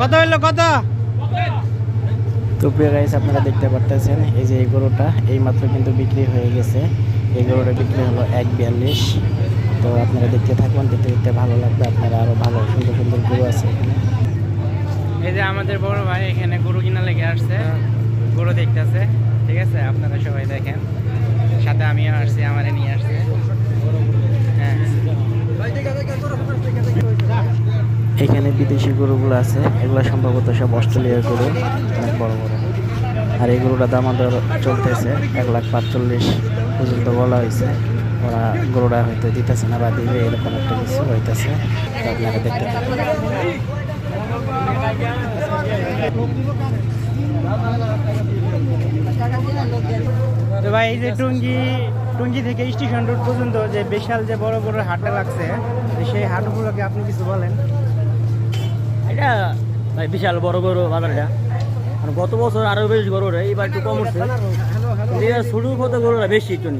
কত হইল কত তো প্রিয় গাইস আপনারা দেখতে পারতেছেন এই যে এই গরুটা এই মাত্র কিন্তু বিক্রি হয়ে গেছে। এই গরুটা বিক্রি হলো এক বিয়াল্লিশ। তো আপনারা দেখতে থাকুন দেখতে দেখতে ভালো লাগবে আপনারা আরও ভালো সুন্দর সুন্দর গরু আছে এখানে। এই যে আমাদের বড় ভাই এখানে গরু কিনা লেগে আসছে গরু দেখতেছে ঠিক আছে? আপনারা সবাই দেখেন। সাথে আমিও আসছি আমারে নিয়ে আসছে হ্যাঁ এখানে বিদেশি গরুগুলো আছে। এগুলো সম্ভবত সব অস্ট্রেলিয়ার গরু, অনেক বড় বড়। আর এই গরুটা দাম আমাদের চলতেছে এক লাখ পাঁচচল্লিশ পর্যন্ত বলা হয়েছে। ওরা গরুটা হয়তো দিতেছে না বা দিবে, এরকম একটা কিছু হইতেছে। আপনারা দেখতে তো ভাই, এই যে টুঙ্গি টুঙ্গি থেকে স্টেশন রোড পর্যন্ত যে বিশাল যে বড় বড় হাটটা লাগছে সেই হাটগুলোকে আপনি কিছু বলেন। এটা ভাই বিশাল বড় গরু বাজারটা। আর গত বছর আরও বেশি গরু রে এইবার একটু কম উঠছে। ছোট কত গরুরা বেশি একটু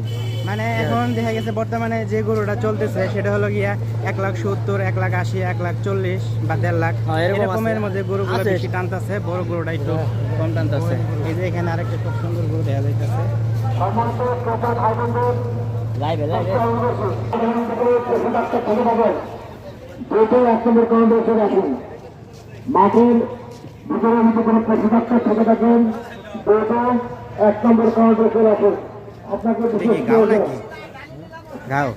মানে এখন দেখা গেছে বর্তমানে যে গরুটা চলতেছে সেটা হলো গিয়া এক লাখ সত্তর এক লাখ আশি এক লাখ চল্লিশ বা দেড় লাখ। হ্যাঁ, এরকমের মধ্যে গরুগুলো। বেশি টানতেছে বড় গরুটা একটু কম টানতেছে। এই যে এখানে আরেকটা খুব সুন্দর গরু দেখা যাইতেছে। লাইভে লাইভে। দ্রুত এক নম্বর কাউন্টার চলে আসুন মাঠের ভিতরে ভিতরে কোনো প্রতিপক্ষ থেকে থাকেন দুটা এক নম্বর কাউন্টার চলে আসুন। আপনাকে গাও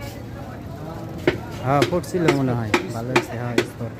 হ্যাঁ ফুটছিল মনে হয়। ভালো হয়েছে হ্যাঁ স্কোর